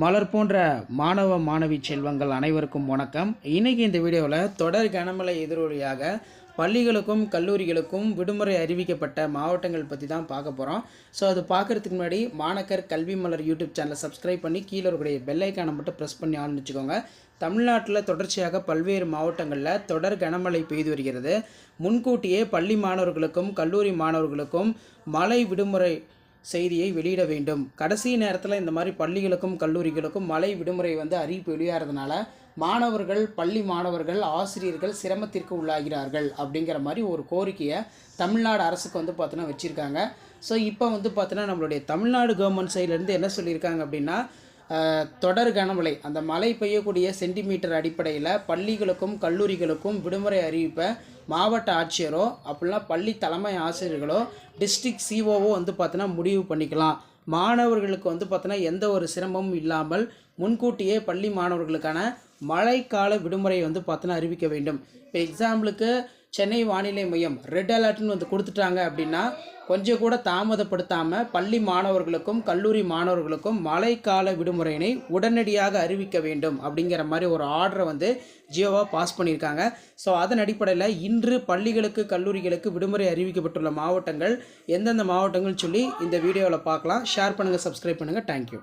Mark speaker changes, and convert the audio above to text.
Speaker 1: மலர் போன்ற மாணவ மாணவி செல்வங்கள் அனைவருக்கும் வணக்கம். இன்றைக்கி இந்த வீடியோவில் தொடர் கனமழை எதிரொலியாக பள்ளிகளுக்கும் கல்லூரிகளுக்கும் விடுமுறை அறிவிக்கப்பட்ட மாவட்டங்கள் பற்றி தான் பார்க்க போகிறோம் ஸோ அது பார்க்குறதுக்கு முன்னாடி மாணக்கர் கல்வி மலர் யூடியூப் சேனலை சப்ஸ்கிரைப் பண்ணி கீழே இருக்கக்கூடிய பெல்லைக்கானை மட்டும் ப்ரெஸ் பண்ணி ஆன் வச்சுக்கோங்க. தமிழ்நாட்டில் தொடர்ச்சியாக பல்வேறு மாவட்டங்களில் தொடர் கனமழை பெய்து வருகிறது. முன்கூட்டியே பள்ளி மாணவர்களுக்கும் கல்லூரி மாணவர்களுக்கும் மழை விடுமுறை செய்தியை வெளியிட வேண்டும். கடைசி நேரத்தில் இந்த மாதிரி பள்ளிகளுக்கும் கல்லூரிகளுக்கும் மழை விடுமுறை வந்து அறிவிப்பு வெளியாகிறதுனால மாணவர்கள் பள்ளி மாணவர்கள் ஆசிரியர்கள் சிரமத்திற்கு உள்ளாகிறார்கள் அப்படிங்கிற மாதிரி ஒரு கோரிக்கையை தமிழ்நாடு அரசுக்கு வந்து பார்த்தோன்னா வச்சுருக்காங்க. ஸோ இப்போ வந்து பார்த்தோன்னா நம்மளுடைய தமிழ்நாடு கவர்மெண்ட் சைட்லேருந்து என்ன சொல்லியிருக்காங்க அப்படின்னா தொடர் கனமழை அந்த மழை பெய்யக்கூடிய சென்டிமீட்டர் அடிப்படையில் பள்ளிகளுக்கும் கல்லூரிகளுக்கும் விடுமுறை அறிவிப்பை மாவட்ட ஆட்சியரோ அப்படிலாம் பள்ளி தலைமை ஆசிரியர்களோ டிஸ்ட்ரிக்ட் சிஓவோ வந்து பார்த்தோன்னா முடிவு பண்ணிக்கலாம். மாணவர்களுக்கு வந்து பார்த்தோன்னா எந்த ஒரு சிரமமும் இல்லாமல் முன்கூட்டியே பள்ளி மாணவர்களுக்கான மழைக்கால விடுமுறை வந்து பார்த்தோன்னா அறிவிக்க வேண்டும். இப்போ எக்ஸாம்பிளுக்கு சென்னை வானிலை மையம் ரெட் அலர்ட்னு வந்து கொடுத்துட்டாங்க அப்படின்னா கொஞ்சம் கூட தாமதப்படுத்தாமல் பள்ளி மாணவர்களுக்கும் கல்லூரி மாணவர்களுக்கும் மழைக்கால விடுமுறையினை உடனடியாக அறிவிக்க வேண்டும் அப்படிங்கிற மாதிரி ஒரு ஆர்டரை வந்து ஜியோவாக பாஸ் பண்ணியிருக்காங்க. ஸோ அதன் அடிப்படையில் இன்று பள்ளிகளுக்கு கல்லூரிகளுக்கு விடுமுறை அறிவிக்கப்பட்டுள்ள மாவட்டங்கள் எந்தெந்த மாவட்டங்கள் சொல்லி இந்த வீடியோவில் பார்க்கலாம். ஷேர் பண்ணுங்கள் சப்ஸ்கிரைப் பண்ணுங்கள் தேங்க்யூ